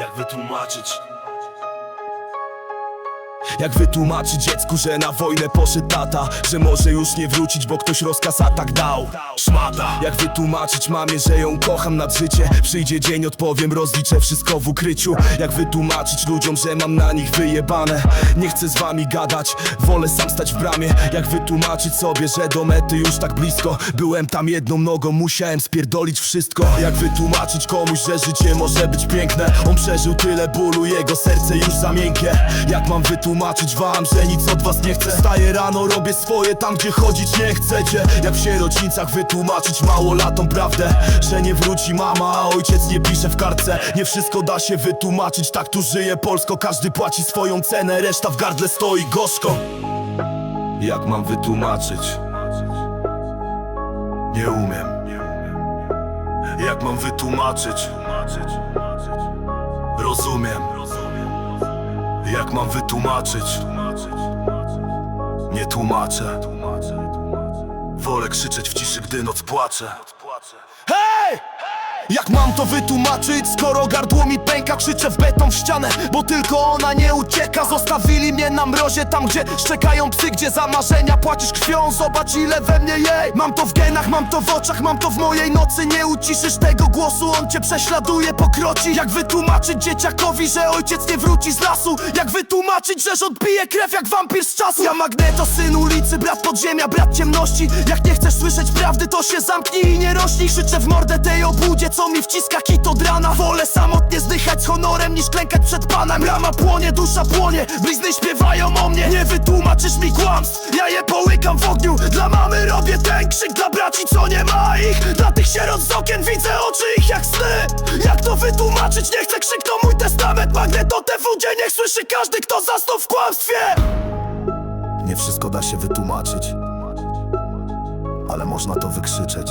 Jak wytłumaczyć? Jak wytłumaczyć dziecku, że na wojnę poszedł tata Że może już nie wrócić, bo ktoś rozkaz atak dał. Szmata. Jak wytłumaczyć mamie, że ją kocham nad życie? Przyjdzie dzień, odpowiem, rozliczę wszystko w ukryciu. Jak wytłumaczyć ludziom, że mam na nich wyjebane? Nie chcę z wami gadać, wolę sam stać w bramie. Jak wytłumaczyć sobie, że do mety już tak blisko? Byłem tam jedną nogą, musiałem spierdolić wszystko. Jak wytłumaczyć komuś, że życie może być piękne? On przeżył tyle bólu, jego serce już za miękkie. Jak mam wytłumaczyć wam, że nic od was nie chcę. Staję rano, robię swoje tam, gdzie chodzić nie chcecie. Jak w sierocińcach wytłumaczyć małolatom prawdę Że nie wróci mama, a ojciec nie pisze w kartce. Nie wszystko da się wytłumaczyć, tak tu żyje Polsko. Każdy płaci swoją cenę, reszta w gardle stoi gorzko. Jak mam wytłumaczyć? Nie umiem. Jak mam wytłumaczyć? Rozumiem Jak mam wytłumaczyć? Nie tłumaczę Wolę krzyczeć w ciszy, gdy noc płacze Hej! Jak mam to wytłumaczyć, skoro gardło mi pęka Krzyczę w beton w ścianę, bo tylko ona nie ucieka. Zostawili mnie na mrozie, tam gdzie szczekają psy Gdzie za marzenia płacisz krwią, zobacz ile we mnie jej. Mam to w genach, mam to w oczach, mam to w mojej nocy. Nie uciszysz tego głosu, on cię prześladuje, pokroci Jak wytłumaczyć dzieciakowi, że ojciec nie wróci z lasu? Jak wytłumaczyć, że rząd pije krew jak wampir z czasu? Ja magneto, syn ulicy, brat podziemia, brat ciemności. Jak nie chcesz słyszeć prawdy, to się zamknij i nie rośnij. Krzyczę w mordę tej co mi wciska kit od rana. Wolę samotnie zdychać z honorem, niż klękać przed panem. Rama płonie, dusza płonie, blizny śpiewają o mnie. Nie wytłumaczysz mi kłamstw, ja je połykam w ogniu. Dla mamy robię ten krzyk, dla braci, co nie ma ich. Dla tych sierot z okien widzę oczy ich jak sny. Jak to wytłumaczyć, nie chcę krzyknął mój testament Magneto TWD, niech słyszy każdy, kto zasnął w kłamstwie. Nie wszystko da się wytłumaczyć Ale można to wykrzyczeć